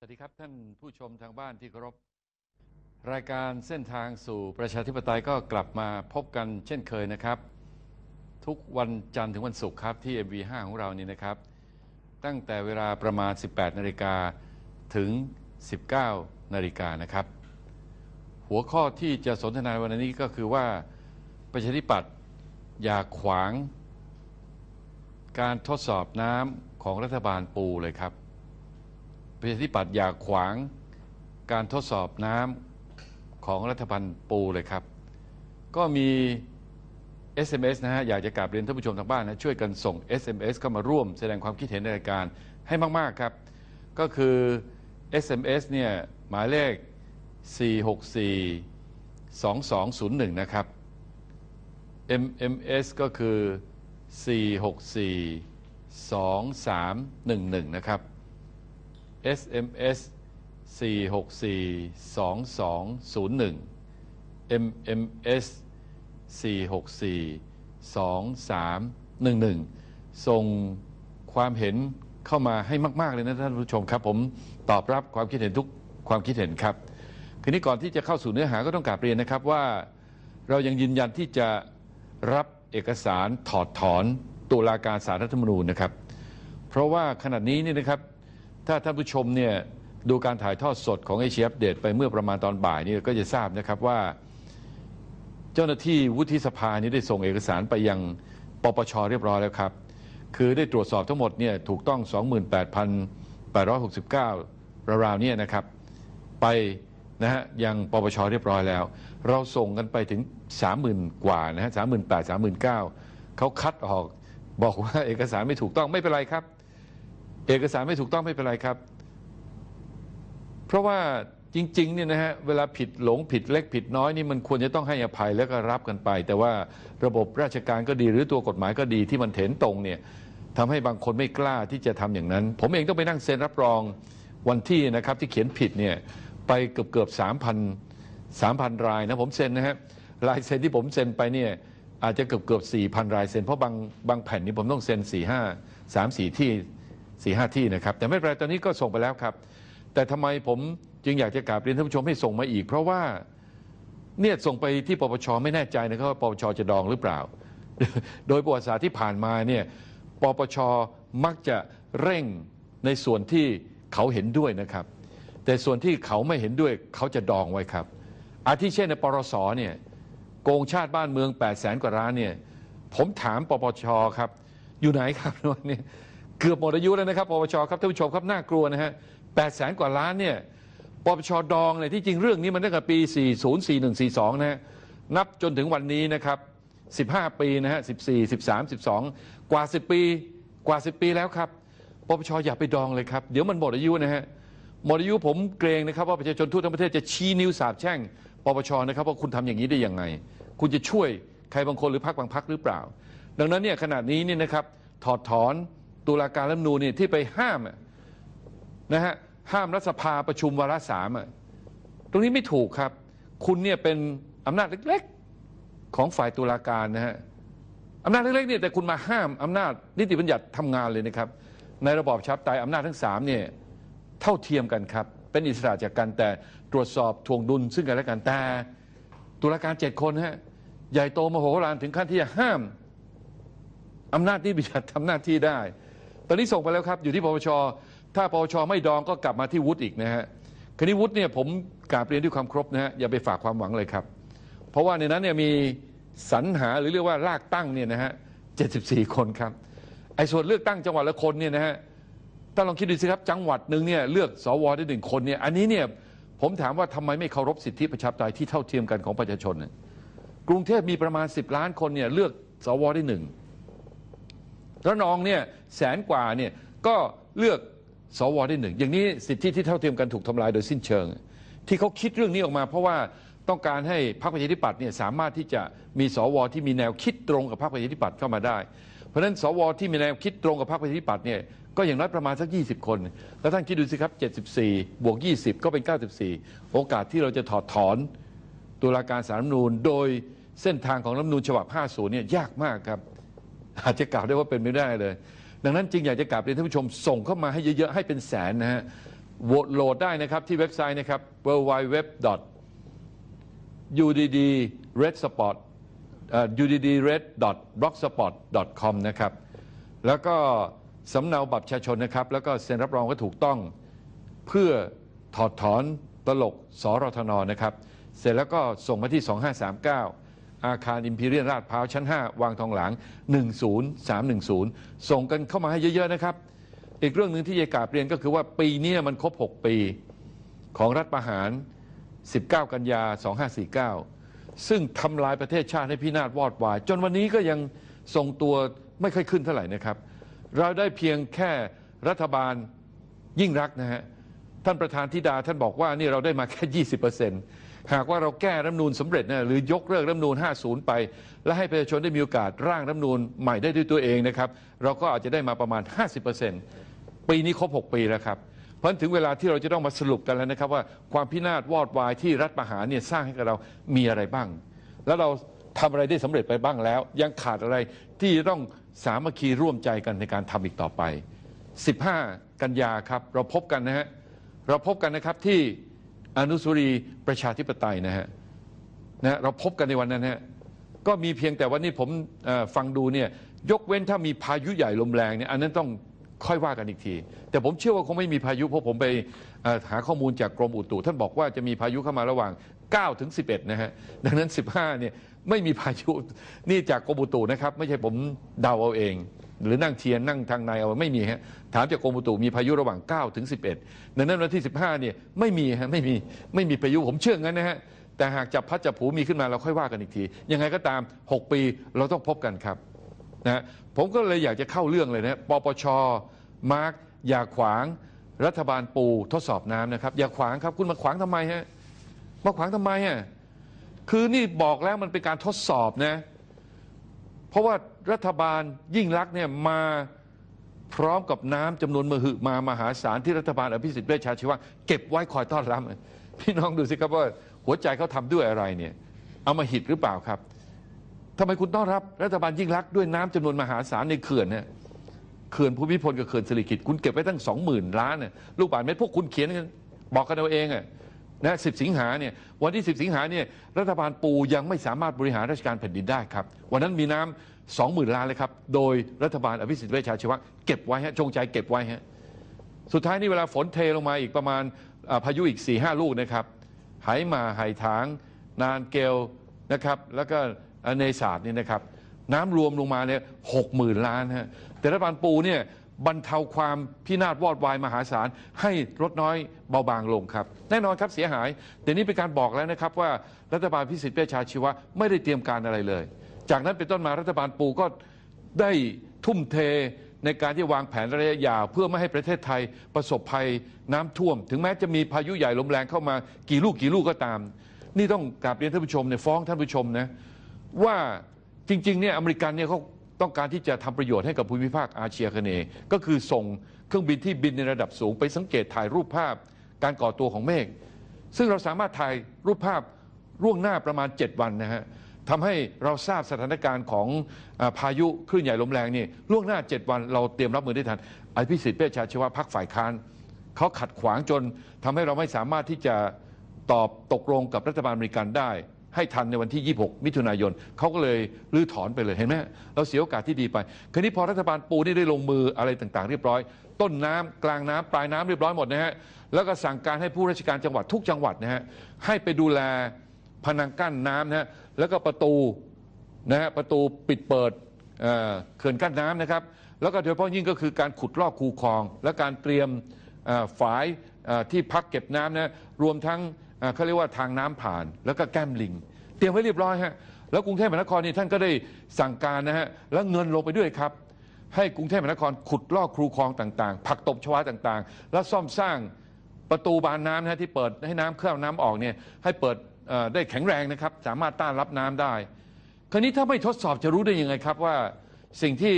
สวัสดีครับท่านผู้ชมทางบ้านที่เคารพรายการเส้นทางสู่ประชาธิปไตยก็กลับมาพบกันเช่นเคยนะครับ ทุกวันจันทร์ถึงวันศุกร์ครับที่ MV5 ของเรานี่นะครับ ตั้งแต่เวลาประมาณ 18 นาฬิกาถึง 19 นาฬิกานะครับ หัวข้อที่จะสนทนาวันนี้ก็คือว่าประชาธิปัตย์อย่าขวาง การทดสอบน้ำของรัฐบาลปูเลยครับ ประชาธิปัตย์อย่าขวางการทดสอบน้ำของรัฐบาลปูเลยครับ ก็มี SMS นะฮะอยากจะกราบเรียนท่านผู้ชมทางบ้านนะช่วยกันส่ง SMS เข้ามาร่วมแสดงความคิดเห็นในรายการให้มาก ๆ ครับ ก็คือ SMS เนี่ยหมายเลข 464 2201 นะครับ MMS ก็คือ 464 2311 นะครับ SMS 464 2201 MMS 464 2311 ส่งความเห็นเข้ามาให้มาก ๆ เลยนะท่านผู้ชมครับ ผมตอบรับความคิดเห็นทุกความคิดเห็นครับ คืนนี้ก่อนที่จะเข้าสู่เนื้อหาก็ต้องกราบเรียนนะครับว่า เรายังยืนยันที่จะรับเอกสารถอดถอนตุลาการสารรัฐธรรมนูญนะครับ เพราะว่าขณะนี้นี่นะครับ ถ้าท่านผู้ชมเนี่ยดูการถ่ายทอดสดของเอเชียอัปเดตไปเมื่อประมาณตอนบ่ายนี่ก็จะทราบนะครับว่า เจ้าหน้าที่วุฒิสภานี้ได้ส่งเอกสารไปยังปปชเรียบร้อยแล้วครับ คือได้ตรวจสอบทั้งหมดเนี่ยถูกต้อง 28,869 ราวๆเนี่ยนะครับ ไปนะฮะยังปปชเรียบร้อยแล้ว เราส่งกันไปถึง 30,000 กว่านะฮะ38,000 39,000เขาคัดออกบอกว่าเอกสารไม่ถูกต้องไม่เป็นไรครับ เอกสารไม่ถูกต้องไม่เป็นไรครับ เพราะว่าจริงๆเนี่ยนะฮะเวลาผิดหลงผิดเล็กผิดน้อยนี่มันควรจะต้องให้อภัยแล้วก็รับกันไป แต่ว่าระบบราชการก็ดีหรือตัวกฎหมายก็ดีที่มันเถนตรงเนี่ยทำให้บางคนไม่กล้าที่จะทำอย่างนั้น ผมเองต้องไปนั่งเซ็นรับรองวันที่นะครับที่เขียนผิดเนี่ยไปเกือบเกือบสามพันสามพันรายนะผมเซ็นนะฮะลายเซ็นที่ผมเซ็นไปเนี่ยอาจจะเกือบเกือบสี่พันรายเซ็นเพราะบางบางแผ่นนี่ผมต้องเซ็นสี่ห้าสามสี่ที่ สี่ห้าที่นะครับ แต่ไม่เป็นไรตอนนี้ก็ส่งไปแล้วครับ แต่ทำไมผมจึงอยากจะกราบเรียนท่านผู้ชมให้ส่งมาอีก เพราะว่าเนี่ยส่งไปที่ปปชไม่แน่ใจนะครับว่าปปชจะดองหรือเปล่า โดยประวัติศาสตร์ที่ผ่านมาเนี่ยปปชมักจะเร่งในส่วนที่เขาเห็นด้วยนะครับ แต่ส่วนที่เขาไม่เห็นด้วยเขาจะดองไว้ครับ อาทิเช่นในปรสเนี่ยโกงชาติบ้านเมือง8 0 0แสนกว่าล้านเนี่ยผมถามปปชครับ อยู่ไหนครับวันนี้ เกือบหมดอายุแล้วนะครับปปชครับท่านผู้ชมครับน่ากลัวนะฮะ8แสนกว่าล้านเนี่ยปปชดองเลยที่จริงเรื่องนี้มันตั้งแต่ปี 40 41 42 นะฮะนับจนถึงวันนี้นะครับ 15 ปีนะฮะ 14 13 12 กว่า 10 ปี กว่า 10 ปีแล้วครับปปชอย่าไปดองเลยครับ เดี๋ยวมันหมดอายุนะฮะหมดอายุผมเกรงนะครับว่าประชาชนทั่วทั้งประเทศจะชี้นิ้วสาบแช่งปปชนะครับว่าคุณทำอย่างนี้ได้ยังไง คุณจะช่วยใครบางคนหรือพรรคบางพรรคหรือเปล่า ดังนั้นเนี่ยขณะนี้เนี่ยนะครับถอดถอน ตุลาการรัฐมนูญเนี่ยที่ไปห้ามนะฮะห้ามรัฐสภาประชุมวาระสามตรงนี้ไม่ถูกครับ คุณเนี่ยเป็นอำนาจเล็กๆของฝ่ายตุลาการนะฮะอำนาจเล็กๆเนี่ยแต่คุณมาห้ามอำนาจนิติบัญญัติทำงานเลยนะครับ ในระบอบประชาธิปไตยอำนาจทั้งสามเนี่ยเท่าเทียมกันครับ เป็นอิสระจากกันแต่ตรวจสอบทวงดุลซึ่งกันและกันแต่ตุลาการเจ็ดคนฮะใหญ่โตมโหฬารถึงขั้นที่จะห้ามอำนาจนิติบัญญัติทำหน้าที่ได้ ตอนนี้ส่งไปแล้วครับอยู่ที่ปปชถ้าปปชไม่ดองก็กลับมาที่วุฒิอีกนะฮะคณีวุฒิเนี่ยผมกราบเรียนด้วยความครบนะฮะอย่าไปฝากความหวังเลยครับ เพราะว่าในนั้นเนี่ยมีสรรหาหรือเรียกว่าลากตั้งเนี่ยนะฮะ74คนครับไอ้ส่วนเลือกตั้งจังหวัดละคนเนี่ยนะฮะถ้าลองคิดดูสิครับจังหวัดหนึ่งเนี่ยเลือกสวได้หนึ่งคนเนี่ยอันนี้เนี่ยผมถามว่าทำไมไม่เคารพสิทธิประชาธิปไตยที่เท่าเทียมกันของประชาชน กรุงเทพมีประมาณ 10 ล้านคนเนี่ยเลือกสวได้หนึ่ง ระนองเนี่ยแสนกว่าเนี่ยก็เลือกสวได้หนึ่งอย่างนี้สิทธิที่เท่าเทียมกันถูกทำลายโดยสิ้นเชิง ที่เขาคิดเรื่องนี้ออกมา เพราะว่าต้องการให้พรรคประชาธิปัตย์เนี่ยสามารถที่จะมีสวที่มีแนวคิดตรงกับพรรคประชาธิปัตย์เข้ามาได้ เพราะฉะนั้นสวที่มีแนวคิดตรงกับพรรคประชาธิปัตย์เนี่ยก็อย่างน้อยประมาณสัก 20 คน แล้วท่านคิดดูสิครับ 74 บวก 20 ก็เป็น 94 โอกาสที่เราจะถอดถอนตุลาการสารรัฐมนูญโดยเส้นทางของรัฐมนูญฉบับ 50 เนี่ยยากมากครับ อาจจะกล่าวได้ว่าเป็นไม่ได้เลย ดังนั้นจึงอยากจะกราบเรียนท่านผู้ชมส่งเข้ามาให้เยอะๆ ให้เป็นแสนนะฮะโหวตโหลดได้นะครับที่เว็บไซต์นะครับ www udd red spot udd red blogspot com นะครับ แล้วก็สำเนาบัตรประชาชนนะครับ แล้วก็เซ็นรับรองว่าถูกต้องเพื่อถอดถอนตลกสรทนนะครับ เสร็จแล้วก็ส่งมาที่ 2539 อาคารอิมพีเรียลลาดพร้าวชั้น 5 วางทองหลาง 10310 ส่งกันเข้ามาให้เยอะๆนะครับ อีกเรื่องหนึ่งที่ยายกาบเรียนก็คือว่าปีนี้มันครบ 6 ปีของรัฐประหาร 19 กันยา 2549 ซึ่งทำลายประเทศชาติให้พินาศวอดวาย จนวันนี้ก็ยังทรงตัวไม่ค่อยขึ้นเท่าไหร่นะครับ เราได้เพียงแค่รัฐบาลยิ่งรักนะฮะท่านประธานธิดาท่านบอกว่านี่เราได้มาแค่ 20% หากว่าเราแก้รัฐธรรมนูญสำเร็จนะหรือยกเลิกรัฐนูญ50 ไป และให้ประชาชนได้มีโอกาสร่างรัฐธรรมนูญใหม่ได้ด้วยตัวเองนะครับเราก็อาจจะได้มาประมาณ 50%ปีนี้ครบ 6 ปีแล้วครับเพราะนั้นถึงเวลาที่เราจะต้องมาสรุปกันแล้วนะครับว่าความพินาศวอดวายที่รัฐประหารเนี่ยสร้างให้กับเรามีอะไรบ้าง แล้วเราทำอะไรได้สำเร็จไปบ้างแล้ว ยังขาดอะไรที่ต้องสามัคคีร่วมใจกันในการทำอีกต่อไป 15 กันยาครับเราพบกันนะฮะเราพบกันนะครับที่ อนุสรีประชาธิปไตยนะฮะนะเราพบกันในวันนั้นฮะก็มีเพียงแต่วันนี้ผมฟังดูเนี่ยยกเว้นถ้ามีพายุใหญ่ลมแรงเนี่ยอันนั้นต้องค่อยว่ากันอีกที แต่ผมเชื่อว่าคงไม่มีพายุเพราะผมไปหาข้อมูลจากกรมอุตุ ท่านบอกว่าจะมีพายุเข้ามาระหว่าง 9 ถึง 11 นะฮะ ดังนั้น 15 เนี่ยไม่มีพายุนี่จากกรมอุตุนะครับ ไม่ใช่ผมเดาเอาเอง หรือนั่งเทียนนั่งทางในเอาไม่มีฮะถามจากกรมอุตุมีพายุระหว่าง9ถึง11ดังนั้นวันที่ 15เนี่ยไม่มีฮะไม่มีไม่มีพายุผมเชื่องั้นนะฮะแต่หากจับพัดจับผูมีขึ้นมาเราค่อยว่ากันอีกที ยังไงก็ตาม 6 ปีเราต้องพบกันครับนะฮะผมก็เลยอยากจะเข้าเรื่องเลยนะปปชมาร์กอย่าขวางรัฐบาลปูทดสอบน้ำนะครับ อย่าขวางครับคุณมาขวางทำไมฮะมาขวางทำไมฮะคือนี่บอกแล้วมันเป็นการทดสอบนะ เพราะว่ารัฐบาลยิ่งรักษณ์เนี่ยมาพร้อมกับน้ำจำนวนมหึมามหาศาลที่รัฐบาลอภิสิทธิ์เวชชาชีวะเก็บไว้คอยต้อนรับพี่น้องดูสิครับว่าหัวใจเขาทำด้วยอะไรเนี่ยเอามาหิดหรือเปล่าครับทำไมคุณต้อนรับรัฐบาลยิ่งรักษณ์ด้วยน้ำจำนวนมหาศาลในเขื่อนเนี่ยเขื่อนภูมิพลกับเขื่อนสิริกิติ์คุณเก็บไว้ตั้งสองหมื่นล้านเนี่ยลูกบาศก์เมตรพวกคุณเขียนกันบอกกันเอาเองอะ นะสิบสิงหาเนี่ยวันที่ 10 สิงหาเนี่ยรัฐบาลปูยังไม่สามารถบริหารราชการแผ่นดินได้ครับ วันนั้นมีน้ำสองหมื่นล้านเลยครับ โดยรัฐบาลอภิสิทธิ์เวชชาชีวะเก็บไว้ฮะจงใจเก็บไว้ฮะสุดท้ายนี่เวลาฝนเทลงมาอีกประมาณพายุอีก4ี่ห้าลูกนะครับไหมาไหถาง นานเกลนะครับแล้วก็เนศาสตร์นี่นะครับน้ำรวมลงมาเนี่ยหกหมื่นล้านฮะแต่รัฐบาลปูเนี่ย บรรเทาความพินาศวอดวายมหาศาล ให้ลดน้อยเบาบางลงครับ แน่นอนครับเสียหายแต่นี่เป็นการบอกแล้วนะครับว่ารัฐบาลพิสิทธิ์เวชชาชีวะไม่ได้เตรียมการอะไรเลย จากนั้นเป็นต้นมารัฐบาลปูก็ได้ทุ่มเทในการที่วางแผนระยะยาวเพื่อไม่ให้ประเทศไทยประสบภัยน้ำท่วม ถึงแม้จะมีพายุใหญ่ลมแรงเข้ามากี่ลูกกี่ลูกก็ตาม นี่ต้องกราบเรียนท่านผู้ชมเนี่ยฟ้องท่านผู้ชมนะว่าจริงๆเนี่ยอเมริกันเนี่ยเขา ต้องการที่จะทำประโยชน์ให้กับภูมิภาคอาเซียคเนย์ก็คือส่งเครื่องบินที่บินในระดับสูงไปสังเกตถ่ายรูปภาพการก่อตัวของเมฆซึ่งเราสามารถถ่ายรูปภาพล่วงหน้าประมาณ 7 วันนะฮะทำให้เราทราบสถานการณ์ของอพายุคลื่นใหญ่ลมแรงนี่ล่วงหน้า 7 วันเราเตรียมรับมือได้ทันไอพิสิทธิ์เวชชาชีวะพักฝ่ายค้านเขาขัดขวางจนทำให้เราไม่สามารถที่จะตอบตกลงกับรัฐบาลอเมริกันได้ ให้ทันในวันที่ 26 มิถุนายนเขาก็เลยรื้อถอนไปเลยเห็นไหมเราเสียโอกาสที่ดีไปคราวนี้พอรัฐบาลปูนี่ได้ลงมืออะไรต่างๆ เรียบร้อย ต้นน้ำกลางน้ำปลายน้ำเรียบร้อยหมดนะฮะแล้วก็สั่งการให้ผู้ราชการจังหวัดทุกจังหวัดนะฮะให้ไปดูแลพนังกั้นน้ำนะฮะแล้วก็ประตูนะฮะประตูปิดเปิดเขื่อนกั้นน้ำนะครับ แล้วก็โดยเฉพาะยิ่งก็คือการขุดลอกคูคลอง และการเตรียมฝายที่พักเก็บน้ำนะรวมทั้ง เขาเรียกว่าทางน้ำผ่านแล้วก็แก้มลิง เตรียมไว้เรียบร้อยฮะแล้วกรุงเทพมหานครนี่ท่านก็ได้สั่งการนะฮะแล้วเงินลงไปด้วยครับ ให้กรุงเทพมหานครขุดลอกครูคลองต่างๆ ผักตบชวาต่างๆ แล้วซ่อมสร้างประตูบานน้ำนะฮะที่เปิดให้น้ำเคลื่อนน้ำออกเนี่ยให้เปิดได้แข็งแรงนะครับ สามารถต้านรับน้ำได้ คราวนี้ถ้าไม่ทดสอบจะรู้ได้ยังไงครับว่าสิ่งที่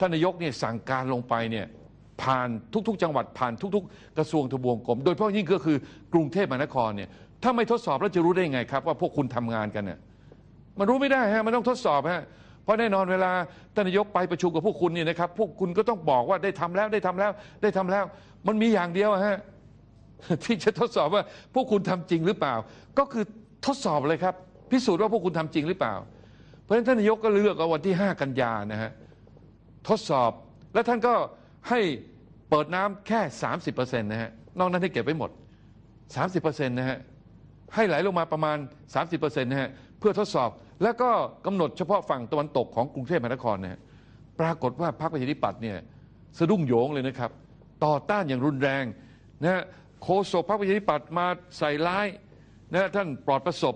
ท่านนายกเนี่ยสั่งการลงไปเนี่ย ผ่านทุก ๆ จังหวัดผ่านทุก ๆ กระทรวงทบวงกรม โดยเฉพาะยิ่งก็คือกรุงเทพมหานครเนี่ยถ้าไม่ทดสอบแล้วจะรู้ได้ยังไงครับ ว่าพวกคุณทำงานกันเนี่ยมันรู้ไม่ได้ฮะมันต้องทดสอบฮะเพราะแน่นอนเวลาท่านนายกไปประชุมกับพวกคุณเนี่ยนะครับพวกคุณก็ต้องบอกว่าได้ทำแล้วได้ทำแล้วได้ทำแล้ว มันมีอย่างเดียวฮะที่จะทดสอบว่าพวกคุณทำจริงหรือเปล่า ก็คือทดสอบเลยครับ พิสูจน์ว่าพวกคุณทำจริงหรือเปล่า เพราะฉะนั้นท่านนายกก็เลือกเอาวันที่ 5 กันยานะฮะทดสอบแล้วท่านก็ ให้เปิดน้ำแค่ 30%นะฮะนอกนั้นให้เก็บไว้หมด 30%นะฮะให้ไหลลงมาประมาณ 30%นะฮะเพื่อทดสอบแล้วก็กำหนดเฉพาะฝั่งตะวันตกของกรุงเทพมหานครนะฮะปรากฏว่าพรรคประชาธิปัตย์เนี่ยสะดุ้งโยงเลยนะครับ ต่อต้านอย่างรุนแรงนะฮะโฆษกพรรคประชาธิปัตย์มาใส่ร้ายนะท่านปลอดประสบ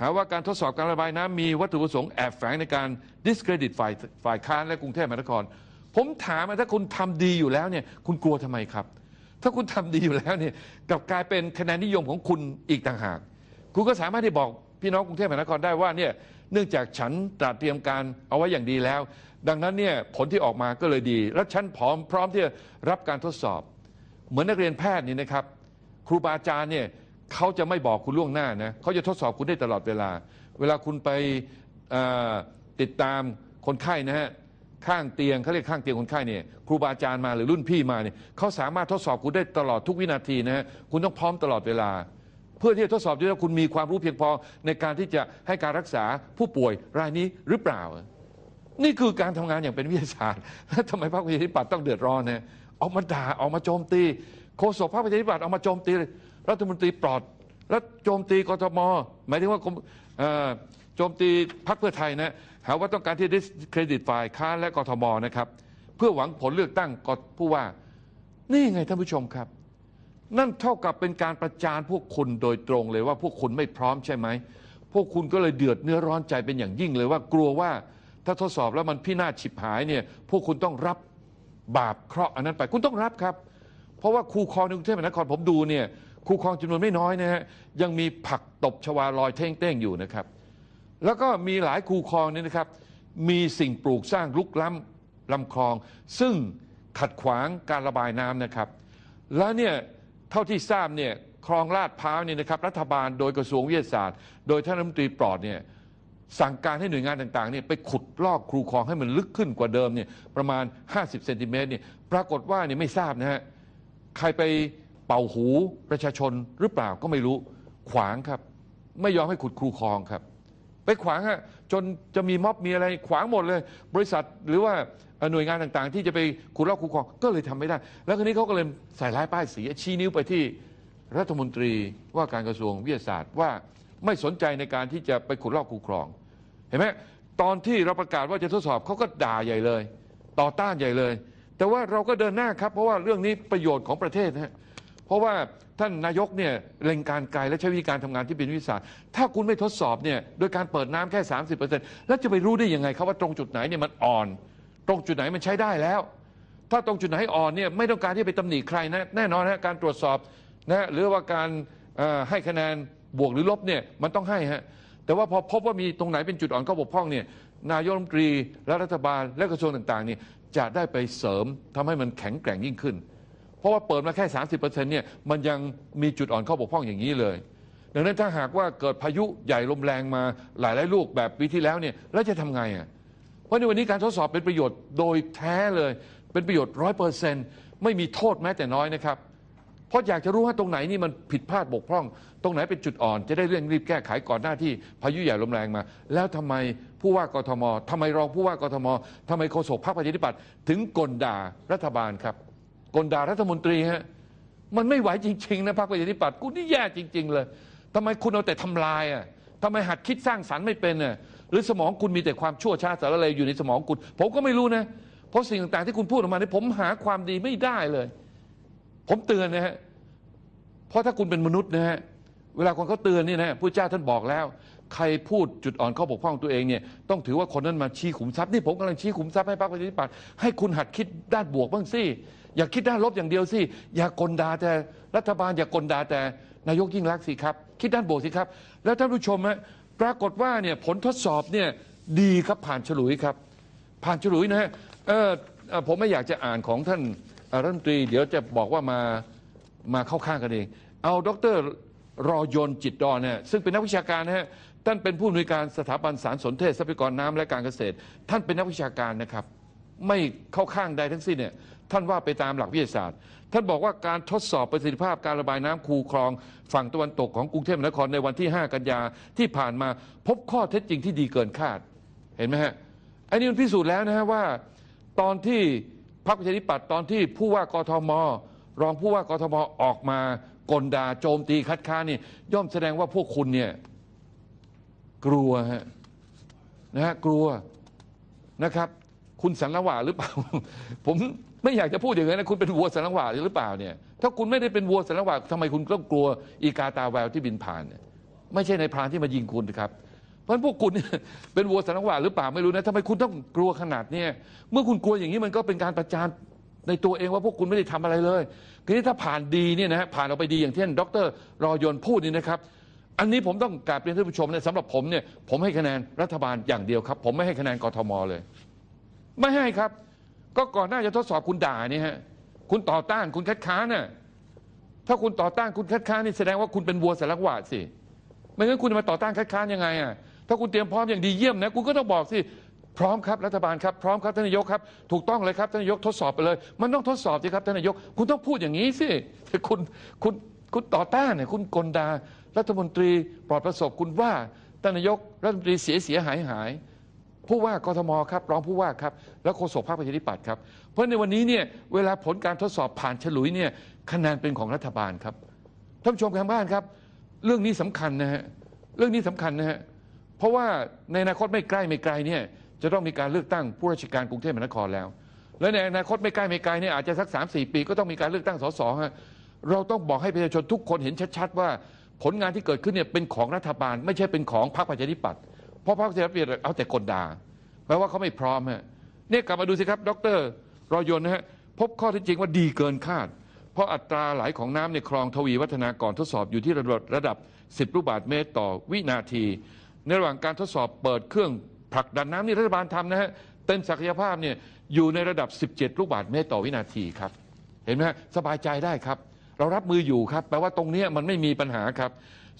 หาว่าการทดสอบการระบายน้ำมีวัตถุประสงค์แอบแฝงในการ discredit ฝ่ายฝ่ายค้านและกรุงเทพมหานคร ผมถามว่าถ้าคุณทำดีอยู่แล้วเนี่ย คุณกลัวทำไมครับ ถ้าคุณทำดีอยู่แล้วเนี่ยกับกลายเป็นคะแนนนิยมของคุณอีกต่างหาก คุณก็สามารถที่บอกพี่น้องกรุงเทพมหานครได้ว่าเนี่ยเนื่องจากฉันตระเตรียมการเอาไว้อย่างดีแล้ว ดังนั้นเนี่ยผลที่ออกมาก็เลยดี และฉันพร้อมพร้อมที่จะรับการทดสอบ เหมือนนักเรียนแพทย์นี่นะครับ ครูบาอาจารย์เนี่ยเขาจะไม่บอกคุณล่วงหน้านะเขาจะทดสอบคุณได้ตลอดเวลา เวลาคุณไปติดตามคนไข้นะฮะ ข้างเตียงเขาเรียกข้างเตียงคนไข้เนี่ยครูบาอาจารย์มาหรือรุ่นพี่มาเนี่ยเขาสามารถทดสอบคุณได้ตลอดทุกวินาทีนะฮะคุณต้องพร้อมตลอดเวลา เพื่อที่จะทดสอบด้วยว่าคุณมีความรู้เพียงพอในการที่จะให้การรักษาผู้ป่วยรายนี้หรือเปล่า นี่คือการทำงานอย่างเป็นวิทยาศาสตร์แล้วทำไมพรรคประชาธิปัตย์ต้องเดือดร้อนนะออกมาด่าออกมาโจมตีโฆษกพรรคประชาธิปัตย์ออกมาโจมตีรัฐมนตรีปลอด แล้วโจมตีกทมหมายถึงว่าโจมตีพรรคเพื่อไทยนะ หาว่าต้องการที่ดิสเครดิตฝ่ายค้านและกทมนะครับ เพื่อหวังผลเลือกตั้งกผู้ว่า นี่ไงท่านผู้ชมครับ นั่นเท่ากับเป็นการประจานพวกคุณโดยตรงเลยว่าพวกคุณไม่พร้อมใช่ไหม พวกคุณก็เลยเดือดเนื้อร้อนใจเป็นอย่างยิ่งเลยว่ากลัวว่าถ้าทดสอบแล้วมันพินาศฉิบหายเนี่ยพวกคุณต้องรับบาปเคราะห์อันนั้นไปคุณต้องรับครับ เพราะว่าคูคลองในกรุงเทพมหานครผมดูเนี่ยคูคลองจำนวนไม่น้อยนะฮะยังมีผักตบชวาลอยเท่งๆอยู่นะครับ แล้วก็มีหลายคูคลองนี่นะครับ มีสิ่งปลูกสร้างลุกล้ำลำคลอง ซึ่งขัดขวางการระบายน้ำนะครับ แล้วเนี่ยเท่าที่ทราบเนี่ยคลองลาดพร้าวเนี่ยนะครับรัฐบาลโดยกระทรวงวิทยาศาสตร์ โดยท่านรัฐมนตรีปลอดเนี่ยสั่งการให้หน่วยงานต่างๆเนี่ยไปขุดลอกครูคลองให้มันลึกขึ้นกว่าเดิมเนี่ยประมาณ 50เซนติเมตรเนี่ยปรากฏว่าเนี่ยไม่ทราบนะฮะใครไปเป่าหูประชาชนหรือเปล่าก็ไม่รู้ขวางครับ ไม่ยอมให้ขุดครูคลองครับ ไปขวางฮะจนจะมีม็อบมีอะไรขวางหมดเลย บริษัทหรือว่าหน่วยงานต่างๆ ที่จะไปขุดลอกคูคลองก็เลยทำไม่ได้ แล้วครนี้เขาก็เลยใส่ร้ายป้ายสีชี้นิ้วไปที่รัฐมนตรีว่าการกระทรวงวิทยาศาสตร์ว่าไม่สนใจในการที่จะไปขุดลอกคูคลอง เห็นไหมตอนที่เราประกาศว่าจะทดสอบเขาก็ด่าใหญ่เลย ต่อต้านใหญ่เลย แต่ว่าเราก็เดินหน้าครับ เพราะว่าเรื่องนี้ประโยชน์ของประเทศนะฮะเพราะว่า ท่านนายกเนี่ยเล็งการไกลและใช้วิธีการทำงานที่เป็นวิทยาศาสตร์ถ้าคุณไม่ทดสอบเนี่ยโดยการเปิดน้ำแค่ 30%แล้วจะไปรู้ได้ยังไงครับว่าตรงจุดไหนเนี่ยมันอ่อน ตรงจุดไหนมันใช้ได้แล้ว ถ้าตรงจุดไหนอ่อนเนี่ยไม่ต้องการที่จะไปตำหนิใครนะแน่นอนนะการตรวจสอบนะหรือว่าการเอ่อให้คะแนนบวกหรือลบเนี่ยมันต้องให้ฮะแต่ว่าพอพบว่ามีตรงไหนเป็นจุดอ่อนข้อบกพร่องเนี่ยนายกรัฐมนตรีและรัฐบาลและกระทรวงต่างๆเนี่ยจะได้ไปเสริมทำให้มันแข็งแกร่งยิ่งขึ้น ราะว่าเปิดมาแค่ 30%เนี่ยมันยังมีจุดอ่อนข้อบกพร่องอย่างนี้เลย ดังนั้นถ้าหากว่าเกิดพายุใหญ่ลมแรงมาหลายหลายลูกแบบปีที่แล้วเนี่ยแล้วจะทำไงอะเพราะในวันนี้การทดสอบเป็นประโยชน์โดยแท้เลย เป็นประโยชน์ร้อยเปอร์เซ็นต์ไม่มีโทษแม้แต่น้อยนะครับเพราะอยากจะรู้ว่าตรงไหนนี่มันผิดพลาดบกพร่อง ตรงไหนเป็นจุดอ่อนจะได้เร่งรีบแก้ไขก่อนหน้าที่พายุใหญ่ลมแรงมา แล้วทำไมผู้ว่ากทมทำไมรองผู้ว่ากทมทำไมโฆษกพรรคประชาธิปัตย์ถึงกลด่ารัฐบาลครับ กลด่ารัฐมนตรีฮะมันไม่ไหวจริงๆนะพรรคประชาธิปัตย์กูนี่แย่จริง ๆ เลยทำไมคุณเอาแต่ทำลายอะทำไมหัดคิดสร้างสรรค์ไม่เป็นอะหรือสมองคุณมีแต่ความชั่วช้าสารเลวอยู่ในสมองคุณ ผมก็ไม่รู้นะ เพราะสิ่งต่างๆที่คุณพูดออกมาเนี่ยผมหาความดีไม่ได้เลย ผมเตือนนะฮะเพราะถ้าคุณเป็นมนุษย์นะฮะเวลาคนเขาเตือนนี่นะผู้เจ้าท่านบอกแล้ว ใครพูดจุดอ่อนข้อบกพร่องตัวเองเนี่ยต้องถือว่าคนนั้นมาชี้ขุมทรัพย์นี่ผมกำลังชี้ขุมทรัพย์ให้พรรคประชาธิปัตย์ให้คุณหัดคิดด้านบวกบ้างสิ อย่าคิดด้านลบอย่างเดียวสิ อย่ากลดาแต่รัฐบาลอย่ากลดาแต่นายกยิ่งรักษณ์สิครับ คิดด้านบวกสิครับ แล้วท่านผู้ชมฮะปรากฏว่าเนี่ยผลทดสอบเนี่ยดีครับผ่านฉลุยครับ ผ่านฉลุยนะฮะเออผมไม่อยากจะอ่านของท่านรัฐมนตรี เดี๋ยวจะบอกว่ามามาเข้าข้างกันเอง เอาดรรอยนจิตดอนเนี่ยซึ่งเป็นนักวิชาการนะฮะท่านเป็นผู้อำนวยการสถาบันสารสนเทศทรัพยากรน้ำและการเกษตร ท่านเป็นนักวิชาการนะครับ ไม่เข้าข้างใดทั้งสิ้นเนี่ย ท่านว่าไปตามหลักวิทยาศาสตร์ ท่านบอกว่าการทดสอบประสิทธิภาพการระบายน้ำคูคลอง ฝั่งตะวันตกของกรุงเทพมหานครในวันที่ 5 กันยาที่ผ่านมาพบข้อเท็จจริงที่ดีเกินคาด เห็นไหมฮะ อันนี้มันพิสูจน์แล้วนะฮะว่า ตอนที่พรรคประชาธิปัตย์ตอนที่ผู้ว่ากทม รองผู้ว่ากทมออกมากลดาโจมตีคัดค้านนี่ย่อมแสดงว่าพวกคุณเนี่ยกลัวฮะนะฮะกลัวนะครับ คุณสันละหวาหรือเปล่า ผม ไม่อยากจะพูดอย่างนั้นนะคุณเป็นวัวสันละหวาหรือเปล่าเนี่ย ถ้าคุณไม่ได้เป็นวัวสันละหวาทำไมคุณต้องกลัวอีกาตาแววที่บินผ่านเนี่ยไม่ใช่ในพรานที่มายิงคุณครับเพราะฉะนั้นพวกคุณเนี่ยเป็นวัวสันละหวาหรือเปล่าไม่รู้นะทำไมคุณต้องกลัวขนาดเนี้ยเมื่อคุณกลัวอย่างนี้มันก็เป็นการประจานในตัวเองว่าพวกคุณไม่ได้ทำอะไรเลยทีนี้ถ้าผ่านดีเนี่ยนะฮะผ่านออกไปดีอย่างที่ท่านดรรอยนพูดนี่นะครับ อันนี้ผมต้องกราบเรียนท่านผู้ชมเนี่ยสำหรับผมเนี่ยผมให้คะแนนรัฐบาลอย่างเดียวครับ ผมไม่ให้คะแนนกทมเลย ไม่ให้ครับ ก็ก่อนหน้าจะทดสอบคุณด่านี่ฮะคุณต่อต้านคุณคัดค้านน่ะถ้าคุณต่อต้านคุณคัดค้านนี่แสดงว่าคุณเป็นวัวสารวัตรสิไม่งั้นคุณจะมาต่อต้านคัดค้านยังไงอะถ้าคุณเตรียมพร้อมอย่างดีเยี่ยมนะคุณก็ต้องบอกสิพร้อมครับรัฐบาลครับพร้อมครับท่านนายกครับถูกต้องเลยครับท่านนายกทดสอบไปเลย มันต้องทดสอบสิครับท่านนายก คุณต้องพูดอย่างนี้สิแต่คุณคุณคุณต่อต้านเนี่ยคุณกลดารัฐมนตรีปลอดประสบคุณว่าท่านนายกรัฐมนตรีเสียเสียหายหาย ผู้ว่ากทมครับรองผู้ว่าครับแล้วโฆษกพรรคประชาธิปัตย์ครับเพราะในวันนี้เนี่ยเวลาผลการทดสอบผ่านฉลุยเนี่ยคะแนนเป็นของรัฐบาลครับท่านผู้ชมทางบ้านครับ เรื่องนี้สำคัญนะฮะเรื่องนี้สำคัญนะฮะเพราะว่าในอนาคตไม่ใกล้ไม่ไกลเนี่ยจะต้องมีการเลือกตั้งผู้ราชการกรุงเทพมหานครแล้ว และในอนาคตไม่ใกล้ไม่ไกลเนี่ยอาจจะสักสามสี่ปีก็ต้องมีการเลือกตั้งสสฮะเราต้องบอกให้ประชาชนทุกคนเห็นชัดๆ ว่าผลงานที่เกิดขึ้นเนี่ยเป็นของรัฐบาล ไม่ใช่เป็นของพรรคประชาธิปัตย์ เพราะพรรคประชาธิปัตย์เอาแต่กลด่าแปลว่าเขาไม่พร้อมฮะเนี่ยกลับมาดูสิครับ ดรรอยนนะฮะพบข้อเท็จจริงว่าดีเกินคาด เพราะอัตราไหลของน้ำในคลองทวีวัฒนาก่อนทดสอบอยู่ที่ระดับระดับ 10 ลูกบาศก์เมตรต่อวินาที ในระหว่างการทดสอบเปิดเครื่องผลักดันน้ำนี่รัฐบาลทำนะฮะเต็มศักยภาพเนี่ยอยู่ในระดับ 17 ลูกบาศก์เมตรต่อวินาทีครับ เห็นไหมฮะสบายใจได้ครับ เรารับมืออยู่ครับ แปลว่าตรงนี้มันไม่มีปัญหาครับ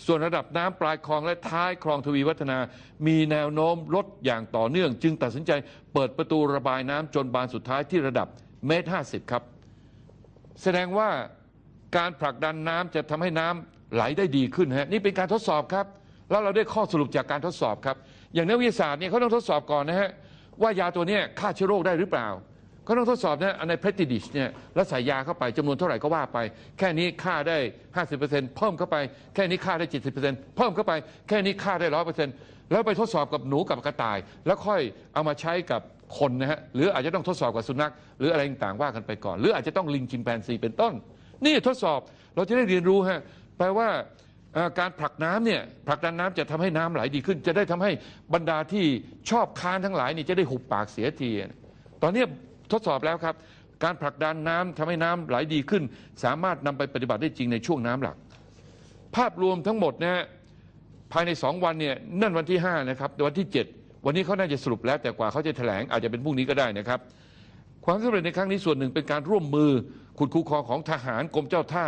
ส่วนระดับน้ำปลายคลองและท้ายคลองทวีวัฒนา มีแนวโน้มลดอย่างต่อเนื่อง จึงตัดสินใจเปิดประตูระบายน้ำจนบานสุดท้ายที่ระดับเมตรห้าสิบครับ แสดงว่าการผลักดันน้ำจะทำให้น้ำไหลได้ดีขึ้นฮะนี่เป็นการทดสอบครับ แล้วเราได้ข้อสรุปจากการทดสอบครับ อย่างนักวิทยาศาสตร์เนี่ยเขาต้องทดสอบก่อนนะฮะว่ายาตัวนี้ฆ่าเชื้อโรคได้หรือเปล่า ก็ต้องทดสอบนะในเพลติดิชเนี่ยแล้วใส่ยาเข้าไปจำนวนเท่าไหร่ก็ว่าไป แค่นี้ฆ่าได้ 50%เพิ่มเข้าไป แค่นี้ฆ่าได้ 70%เพิ่มเข้าไป แค่นี้ฆ่าได้ 100%แล้วไปทดสอบกับหนูกับกระต่าย แล้วค่อยเอามาใช้กับคนนะฮะหรืออาจจะต้องทดสอบกับสุนัข หรืออะไรต่างๆว่ากันไปก่อน หรืออาจจะต้องลิงชิมแปนซีเป็นต้น นี่ทดสอบเราจะได้เรียนรู้ฮะแปลว่าการผลักน้ำเนี่ยผลักดันน้ำจะทำให้น้ำไหลดีขึ้น จะได้ทำให้บรรดาที่ชอบค้านทั้งหลายนี่จะได้หุบปากเสียที ตอนนี้ ทดสอบแล้วครับ การผลักดันน้ำทำให้น้ำไหลดีขึ้น สามารถนำไปปฏิบัติได้จริงในช่วงน้ำหลัก ภาพรวมทั้งหมดนะภายใน 2 วันเนี่ยนั่นวันที่5นะครับวันที่ 7 วันนี้เขาน่าจะสรุปแล้วแต่กว่าเขาจะแถลงอาจจะเป็นพรุ่งนี้ก็ได้นะครับ ความสำเร็จในครั้งนี้ส่วนหนึ่งเป็นการร่วมมือขุดคูคอของทหารกรมเจ้าท่า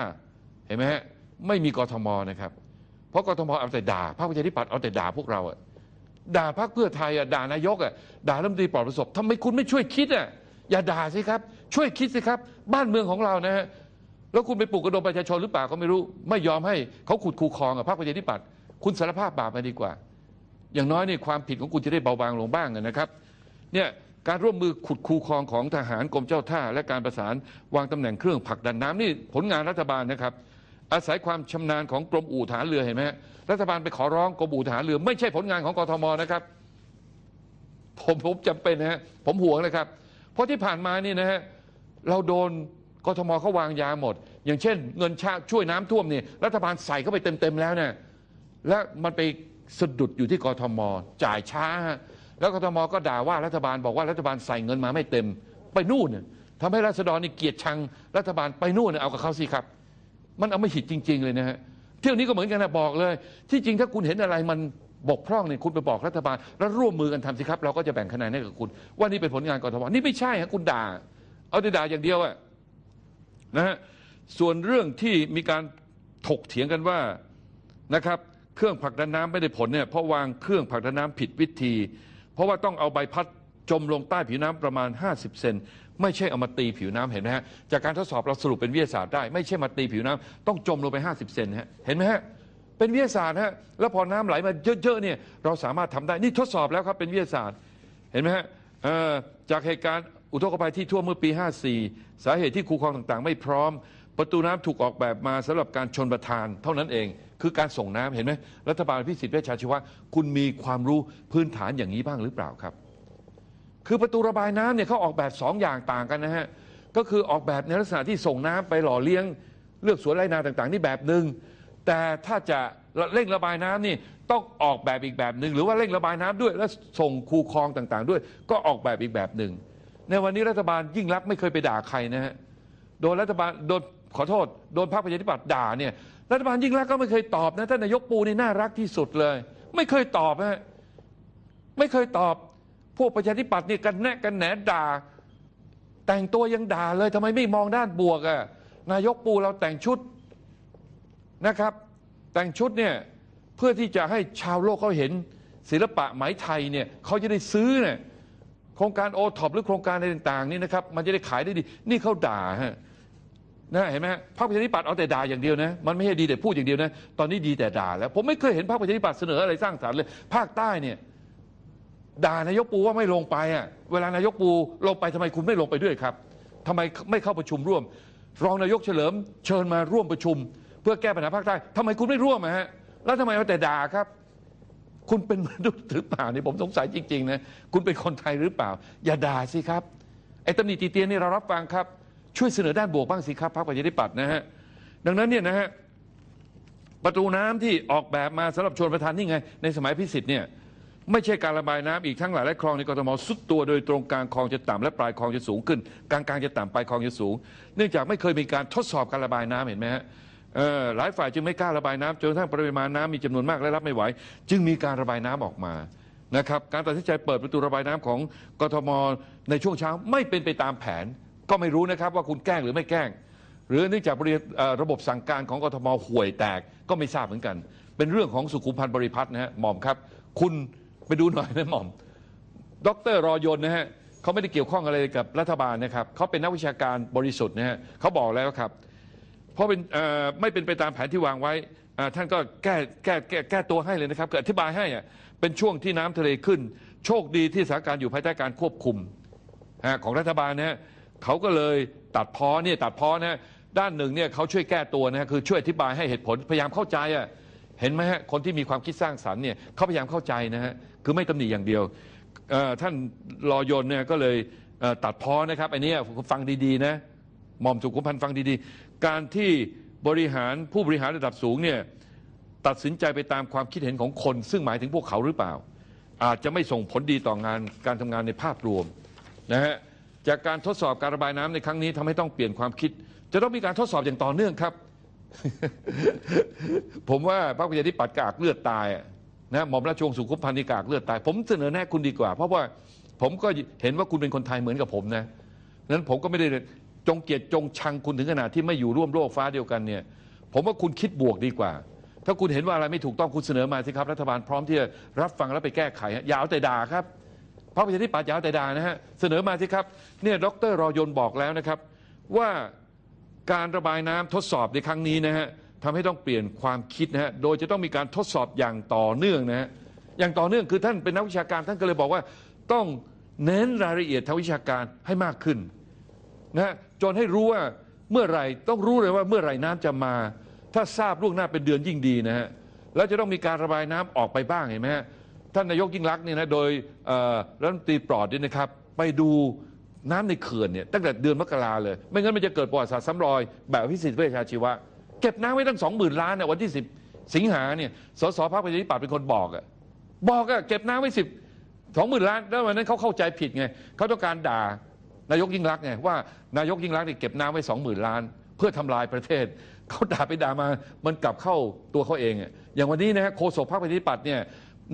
เห็นไหมฮะไม่มีกทมนะครับ เพราะกทมเอาแต่ด่าพรรคประชาธิปัตย์เอาแต่ด่าพวกเราอะด่าพรรคเพื่อไทยอะด่านายกอะด่ารัฐมนตรีปลอดประสบทำไมคุณไม่ช่วยคิดอะ อย่าด่าสิครับ ช่วยคิดสิครับ บ้านเมืองของเรานะฮะแล้วคุณไปปลุกกระดมประชาชนหรือเปล่าก็ไม่รู้ ไม่ยอมให้เขาขุดคูคลองอะพรรคประชาธิปัตย์คุณสารภาพบาปมาดีกว่า อย่างน้อยเนี่ยความผิดของคุณจะได้เบาบางลงบ้างนะครับเนี่ยการร่วมมือขุดคูคลองของทหารกรมเจ้าท่า และการประสานวางตำแหน่งเครื่องผลักดันน้ำนี่ผลงานรัฐบาลนะครับ อาศัยความชำนาญของกรมอู่ทหารเรือเห็นไหมรัฐบาลไปขอร้องกรมอู่ทหารเรือ ไม่ใช่ผลงานของกทมนะครับ ผมผมจำเป็นนะฮะผมห่วงเลยครับ ราะที่ผ่านมานี่นะฮะเราโดนกทมเขาวางยาหมด อย่างเช่น เงินชาช่วยน้ำท่วมนี่รัฐบาลใส่เข้าไปเต็มๆแล้วเนี่ยและมันไปสะดุดอยู่ที่กทม จ่ายช้าฮะแล้วกทมก็ด่าว่ารัฐบาลบอกว่ารัฐบาลใส่เงินมาไม่เต็ม ไปนู่นน่ะทำให้ราษฎรนี่เกียดชังรัฐบาลไปนู่นน่ะเอากับเขาสิครับ มันเอาไม่ผิดจริง ๆ เลยนะฮะเที่ยวนี้ก็เหมือนกันนะบอกเลย ที่จริงถ้าคุณเห็นอะไรมัน บกพร่องเนี่ยคุณไปบอกรัฐบาล แล้วร่วมมือกันทำสิครับ เราก็จะแบ่งคะแนนให้กับคุณ ว่านี่เป็นผลงานกทมนี่ไม่ใช่ฮะคุณด่า เอาแต่ด่าอย่างเดียวอะนะฮะส่วนเรื่องที่มีการถกเถียงกันว่านะครับเครื่องผลักดันน้ำไม่ได้ผลเนี่ยเพราะวางเครื่องผลักดันน้ำผิดวิธี เพราะว่าต้องเอาใบพัดจมลงใต้ผิวน้ำประมาณ 50 เซนไม่ใช่เอามาตีผิวน้ำเห็นไหมฮะจากการทดสอบเราสรุปเป็นวิทยาศาสตร์ได้ ไม่ใช่มาตีผิวน้ำต้องจมลงไป 50 เซนฮะเห็นไหมฮะ เป็นวิทยาศาสตร์ฮะแล้วพอน้ำไหลมาเยอะๆเนี่ยเราสามารถทำได้นี่ทดสอบแล้วครับเป็นวิทยาศาสตร์เห็นไหมฮะจากเหตุการณ์อุทกภัยที่ท่วมเมื่อปี 54 สาเหตุที่คูคลองต่างๆ ไม่พร้อม ประตูน้ำถูกออกแบบมาสำหรับการชนประทานเท่านั้นเอง คือการส่งน้ำเห็นไหมรัฐบาลพิสิทธิ์เวชชาชีวะคุณมีความรู้พื้นฐานอย่างนี้บ้างหรือเปล่าครับ คือประตูระบายน้ำเนี่ยเขาออกแบบสองอย่างต่างกันนะฮะก็คือออกแบบในลักษณะที่ส่งน้ำไปหล่อเลี้ยงเลือกสวนไรนาต่างๆ นี่แบบหนึ่ง แต่ถ้าจะเร่งระบายน้ำนี่ต้องออกแบบอีกแบบหนึ่งหรือว่าเร่งระบายน้ำด้วย แล้วส่งคูคลองต่างๆ ด้วย ก็ออกแบบอีกแบบหนึ่งในวันนี้รัฐบาลยิ่งรักไม่เคยไปด่าใครนะฮะโดนรัฐบาลโดนขอโทษโดนพรรคประชาธิปัตย์ด่าเนี่ยรัฐบาลยิ่งรักก็ไม่เคยตอบนะท่านนายกปูนี่น่ารักที่สุดเลย ไม่เคยตอบฮะไม่เคยตอบ พวกประชาธิปัตย์เนี่ยกันแนะกันแหนด่า แต่งตัวยังด่าเลยทำไมไม่มองด้านบวกอะ่ะนายกปูเราแต่งชุด นะครับ แต่งชุดเนี่ยเพื่อที่จะให้ชาวโลกเขาเห็นศิลปะไหมไทยเนี่ยเขาจะได้ซื้อเนี่ยโครงการโอท็อปหรือโครงการอะไรต่างๆนี่นะครับมันจะได้ขายได้ดี นี่เขาด่าฮะนะเห็นไหมพรรคประชาธิปัตย์เอาแต่ด่าอย่างเดียวนะมันไม่ใช่ดีแต่พูดอย่างเดียวนะตอนนี้ดีแต่ด่าแล้วผมไม่เคยเห็นพรรคประชาธิปัตย์เสนออะไรสร้างสรรค์เลยภาคใต้เนี่ยด่านายกปูว่าไม่ลงไปอะเวลานายกปูลงไปทำไมคุณไม่ลงไปด้วยครับทำไมไม่เข้าประชุมร่วม รองนายกเฉลิมเชิญมาร่วมประชุม พื่อแก้ปัญหาภาคใต้ทำไมคุณไม่ร่วมฮะแล้วทำไมเอาแต่ด่าครับ คุณเป็นมนุษย์หรือเปล่าเนี่ยผมสงสัยจริงๆนะคุณเป็นคนไทยหรือเปล่า อย่าด่าสิครับไอ้ตำหนิตีเตียนนี่เรารับฟังครับ ช่วยเสนอด้านบวกบ้างสิครับพรรคประชาธิปัตย์นะฮะดังนั้นเนี่ยนะฮะประตูน้ำที่ออกแบบมาสำหรับชนประทานนี่ไง ในสมัยพิสิทธิ์เนี่ยไม่ใช่การระบายน้ำอีกทั้งหลายและคลองในกรทมสุดตัวโดยตรงกลางคลองจะต่ำและปลายคลองจะสูงขึ้น กลางกลางจะต่ำปลายคลองจะสูง เนื่องจากไม่เคยมีการทดสอบการระบายน้ำเห็นไหมฮะ เออหลายฝ่ายจึงไม่กล้าระบายน้ำจนกระทั่งปริมาณน้ำมีจำนวนมากและรับไม่ไหว จึงมีการระบายน้ำออกมานะครับการตัดสินใจเปิดประตูระบายน้ำของกทมในช่วงเช้าไม่เป็นไปตามแผน ก็ไม่รู้นะครับว่าคุณแกล้งหรือไม่แกล้ง หรือเนื่องจากบริเอ่อระบบสั่งการของกทมห่วยแตกก็ไม่ทราบเหมือนกัน เป็นเรื่องของสุขุมพันธ์บริพัตรนะฮะหม่อมครับ คุณไปดูหน่อยนะหม่อม ดรรอยนนะฮะเขาไม่ได้เกี่ยวข้องอะไรกับรัฐบาลนะครับเขาเป็นนักวิชาการบริสุทธิ์นะฮะเขาบอกแล้วครับ เพราะเป็นไม่เป็นไปตามแผนที่วางไว้ท่านก็แก้แก้แก้แก้ตัวให้เลยนะครับก็อธิบายให้เป็นช่วงที่น้ำทะเลขึ้น โชคดีที่สถานการณ์อยู่ภายใต้การควบคุมของรัฐบาลนะฮะเขาก็เลยตัดพ้อเนี่ยตัดพ้อนะฮะด้านหนึ่งเนี่ยเขาช่วยแก้ตัวนะฮะคือช่วยอธิบายให้เหตุผลพยายามเข้าใจอะเห็นไหมฮะคนที่มีความคิดสร้างสรรค์เนี่ยเขาพยายามเข้าใจนะฮะคือไม่ตำหนิอย่างเดียวท่านรอยนเนี่ยก็เลยตัดพ้อนะครับอันนี้ฟังดีๆนะหม่อมสุขุมพันธ์ฟังดีๆ การที่บริหารผู้บริหารระดับสูงเนี่ยตัดสินใจไปตามความคิดเห็นของคน ซึ่งหมายถึงพวกเขาหรือเปล่า อาจจะไม่ส่งผลดีต่องานการทำงานในภาพรวมนะฮะจากการทดสอบการระบายน้ำในครั้งนี้ทำให้ต้องเปลี่ยนความคิด จะต้องมีการทดสอบอย่างต่อเนื่องครับ ผมว่าพรรคประชาธิปัตย์กากเลือดตายนะหม่อมราชวงศ์สุขุมพันธ์กากเลือดตาย ผมเสนอแนะคุณดีกว่า เพราะว่าผมก็เห็นว่าคุณเป็นคนไทยเหมือนกับผมนะนั้นผมก็ไม่ได้ จงเกลียดจงชังคุณถึงขนาดที่ไม่อยู่ร่วมโลกฟ้าเดียวกันเนี่ยผมว่าคุณคิดบวกดีกว่า ถ้าคุณเห็นว่าอะไรไม่ถูกต้องคุณเสนอมาสิครับ รัฐบาลพร้อมที่จะรับฟังแล้วไปแก้ไขอย่าเอาแต่ด่าครับพรรคประชาธิปัตย์อยาวแต่ด่านะฮะเสนอมาสิครับเนี่ยดรรอยนบอกแล้วนะครับ ว่าการระบายน้ำทดสอบในครั้งนี้นะฮะทำให้ต้องเปลี่ยนความคิดนะฮะโดยจะต้องมีการทดสอบอย่างต่อเนื่องนะฮะอย่างต่อเนื่องคือท่านเป็นนักวิชาการท่านก็เลยบอกว่าต้องเน้นรายละเอียดทางวิชาการให้มากขึ้น นะฮะจนให้รู้ว่าเมื่อไหร่ต้องรู้เลยว่าเมื่อไหร่น้ำจะมา ถ้าทราบล่วงหน้าเป็นเดือนยิ่งดีนะฮะแล้วจะต้องมีการระบายน้ำออกไปบ้างเห็นไหมฮะท่านนายกยิ่งรักษณ์เนี่ยนะโดยรัฐมนตรีปลอดเนี่ยนะครับ ไปดูน้ำในเขื่อนเนี่ยตั้งแต่เดือนมกราเลย ไม่งั้นมันจะเกิดประวัติศาสตร์ซ้ำรอย แบบพิสิทธิ์เวชชาชีวะ เก็บน้ำไว้ตั้งสองหมื่นล้านเนี่ยวันที่10สิงหาเนี่ยสสพรรคประชาธิปัตย์เป็นคนบอกอะบอกอะเก็บน้ำไว้สิบสองหมื่นล้านแล้ววันนั้นเขาเข้าใจผิดไงเขาต้องการด่า นายกยิ่งรักษณ์ไงว่านายกยิ่งรักษณ์เนี่ยเก็บน้ำไว้สองหมื่นล้าน เพื่อทำลายประเทศ เขาด่าไปด่ามามันกลับเข้าตัวเขาเองอะอย่างวันนี้นะฮะโฆษกพรรคประชาธิปัตย์เนี่ย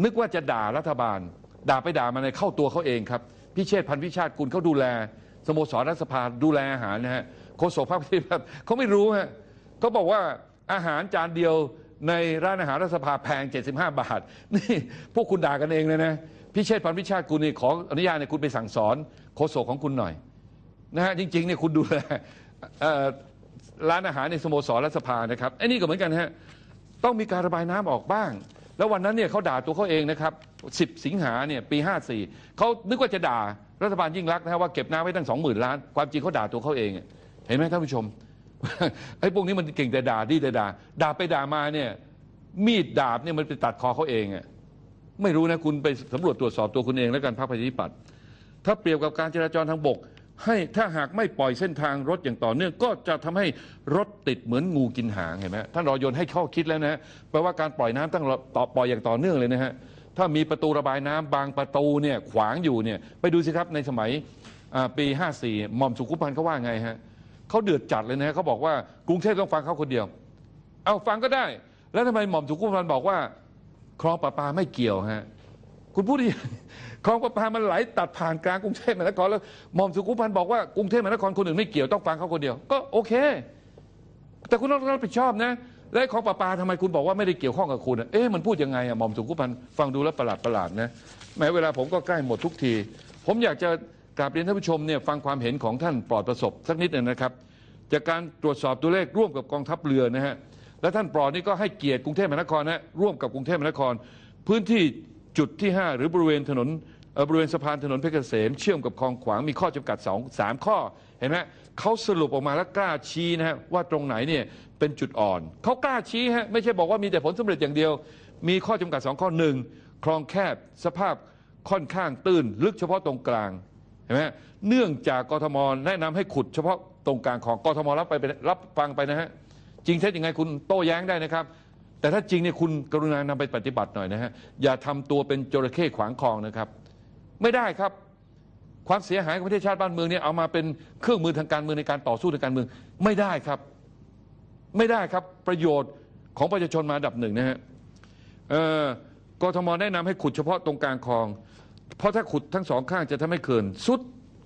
นึกว่าจะด่ารัฐบาล ด่าไปด่ามาในเข้าตัวเขาเองครับพิเชษพันธ์วิชาติกุลเขาดูแลสโมสรรัฐสภาดูแลอาหารนะฮะโฆษกพรรคประชาธิปัตย์เขาไม่รู้ฮะเขาบอกว่าอาหารจานเดียวในร้านอาหารรัฐสภาแพง 75 บาท นี่พวกคุณด่ากันเองเลยนะ พี่เชษพันวิชาติกุลนี่ขออนุญาตเนี่ยคุณไปสั่งสอนโฆษกของคุณหน่อยนะฮะจริงๆเนี่ยคุณดูแลร้านอาหารในสโมสรรัฐสภานะครับไอ้นี่ก็เหมือนกันฮะต้องมีการระบายน้ำออกบ้าง แล้ววันนั้นเนี่ยเขาด่าตัวเขาเองนะครับ 10 สิงหาเนี่ยปี 54เขานึกว่าจะด่ารัฐบาลยิ่งรักนะฮะว่าเก็บน้ำไว้ตั้ง20,000ล้านความจริงเขาด่าตัวเขาเองเห็นไหมท่านผู้ชมไอ้พวกนี้มันเก่งแต่ด่าดีแต่ด่าด่าไปด่ามาเนี่ยมีดดาบเนี่ยมันไปตัดคอเขาเองอะ ไม่รู้นะคุณไปสำรวจตรวจสอบตัวคุณเองแล้วกันพรรคประชาธิปัตย์ถ้าเปรียบกับการจราจรทางบก ให้ถ้าหากไม่ปล่อยเส้นทางรถอย่างต่อเนื่องก็จะทำให้รถติดเหมือนงูกินหางเห็นไหมท่านรอยนให้ข้อคิดแล้วนะแปลว่าการปล่อยน้ำตั้งต่อปล่อยอย่างต่อเนื่องเลยนะฮะถ้ามีประตูระบายน้ำบางประตูเนี่ยขวางอยู่เนี่ยไปดูสิครับในสมัยอ่าปี 54หม่อมสุขุมพันธ์เขาว่าไงฮะเขาเดือดจัดเลยนะฮะเขาบอกว่ากรุงเทพต้องฟังเขาคนเดียว เอาฟังก็ได้ แล้วทำไมหม่อมสุขุมพันธ์บอกว่า คลองประปาไม่เกี่ยวฮะคุณพูดดิคลองประปามันไหลตัดผ่านกลางกรุงเทพมหานครแล้วหม่อมสุขุมพันธ์บอกว่ากรุงเทพมหานครคนอื่นไม่เกี่ยวต้องฟังเขาคนเดียว ก็โอเค แต่คุณต้องรับผิดชอบนะและคลองประปาทำไมคุณบอกว่าไม่ได้เกี่ยวข้องกับคุณเอ๊ะมันพูดยังไงอะหม่อมสุขุมพันธ์ฟังดูแล้วประหลาดประหลาดนะแม้เวลาผมก็ใกล้หมดทุกที ผมอยากจะกราบเรียนท่านผู้ชมเนี่ยฟังความเห็นของท่านปลอดประสบสักนิดหนึงนะครับ จากการตรวจสอบตัวเลขร่วมกับกองทัพเรือนะฮะ และท่านปลอนี่ก็ให้เกียรติกรุงเทพมหานครนะร่วมกับกรุงเทพมหานคร พื้นที่จุดที่ 5 หรือบริเวณถนนบริเวณสะพานถนนเพชรเกษมเชื่อมกับคลองขวางมีข้อจำกัดสองสามข้อเห็นไหมเขาสรุปออกมาแล้วกล้าชี้นะฮะว่าตรงไหนเนี่ยเป็นจุดอ่อนเขากล้าชี้ฮะไม่ใช่บอกว่ามีแต่ผลสำเร็จอย่างเดียว มีข้อจำกัดสองข้อหนึ่งคลองแคบสภาพค่อนข้างตื้น ลึกเฉพาะตรงกลางเห็นไหมเนื่องจากกทมแนะนำให้ขุดเฉพาะตรงกลางของกทมรับไปรับฟังไปนะฮะ จริงเท็จยังไงคุณโต้แย้งได้นะครับ แต่ถ้าจริงเนี่ยคุณกรุณานำไปปฏิบัติหน่อยนะฮะอย่าทำตัวเป็นจระเข้ขวางคลองนะครับ ไม่ได้ครับความเสียหายของประเทศชาติบ้านเมืองเนี่ยเอามาเป็นเครื่องมือทางการเมืองในการต่อสู้ทางการเมืองไม่ได้ครับ ไม่ได้ครับประโยชน์ของประชาชนมาดับหนึ่งนะฮะเอ่อกทมแนะนำให้ขุดเฉพาะตรงกลางคลอง เพราะถ้าขุดทั้งสองข้างจะทำให้เขื่อนสุด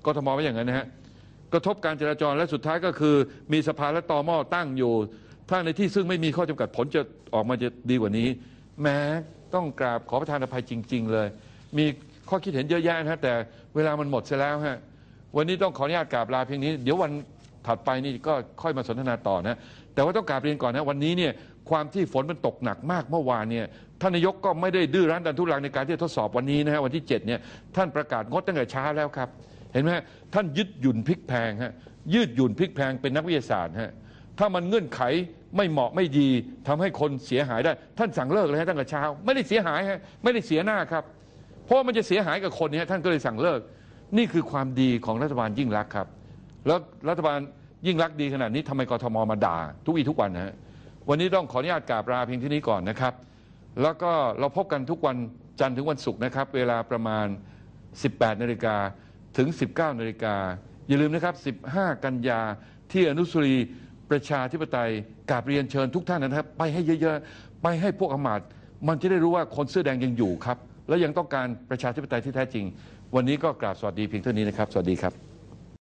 กทมไว้อย่างนั้นนะฮะกระทบการจราจรและสุดท้ายก็คือ มีสะพานและตอหม้อตั้งอยู่ ถ้าในที่ซึ่งไม่มีข้อจำกัดผลจะออกมาจะดีกว่านี้ แม้ต้องกราบขอประทานอภัยจริง ๆ เลย มีข้อคิดเห็นเยอะแยะนะฮะแต่เวลามันหมดเสียแล้วฮะวันนี้ต้องขออนุญาตกราบลาเพียงนี้ เดี๋ยววันถัดไปนี่ก็ค่อยมาสนทนาต่อนะ แต่ว่าต้องกราบเรียนก่อนนะวันนี้เนี่ยความที่ฝนมันตกหนักมากเมื่อวานเนี่ยท่านนายกก็ไม่ได้ดื้อรั้นดันทุรังในการที่จะทดสอบวันนี้นะฮะวันที่7เนี่ยท่านประกาศงดตั้งแต่เช้าแล้วครับ เห็นไหมฮะท่านยึดหยุ่นพลิกแพงฮะยืดหยุ่นพลิกแพงเป็นนักวิทยาศาสตร์ฮะถ้ามันเงื่อนไข ไม่เหมาะไม่ดีทำให้คนเสียหายได้ ท่านสั่งเลิกเลยฮะตั้งแต่เช้า ไม่ได้เสียหายฮะไม่ได้เสียหน้าครับ เพราะว่ามันจะเสียหายกับคนนี่ยท่านก็เลยสั่งเลิก นี่คือความดีของรัฐบาลยิ่งรักครับ แล้วรัฐบาลยิ่งรักดีขนาดนี้ทำไมกทมมาด่า ทุกวีทุกวันนะฮะวันนี้ต้องขออนุญาตกราบลาเพียงที่นี้ก่อนนะครับ แล้วก็เราพบกันทุกวันจันทร์ถึงวันศุกร์นะครับ เวลาประมาณ 18นาฬิกาถึง 19นาฬิกาอย่าลืมนะครับ 15 กันยาที่อนุสรี ประชาธิปไตยกราบเรียนเชิญทุกท่านนะครับ ไปให้เยอะๆ ไปให้พวกอมาตย์มันจะได้รู้ว่าคนเสื้อแดงยังอยู่ครับ และยังต้องการประชาธิปไตยที่แท้จริง วันนี้ก็กราบสวัสดีเพียงเท่านี้นะครับ สวัสดีครับ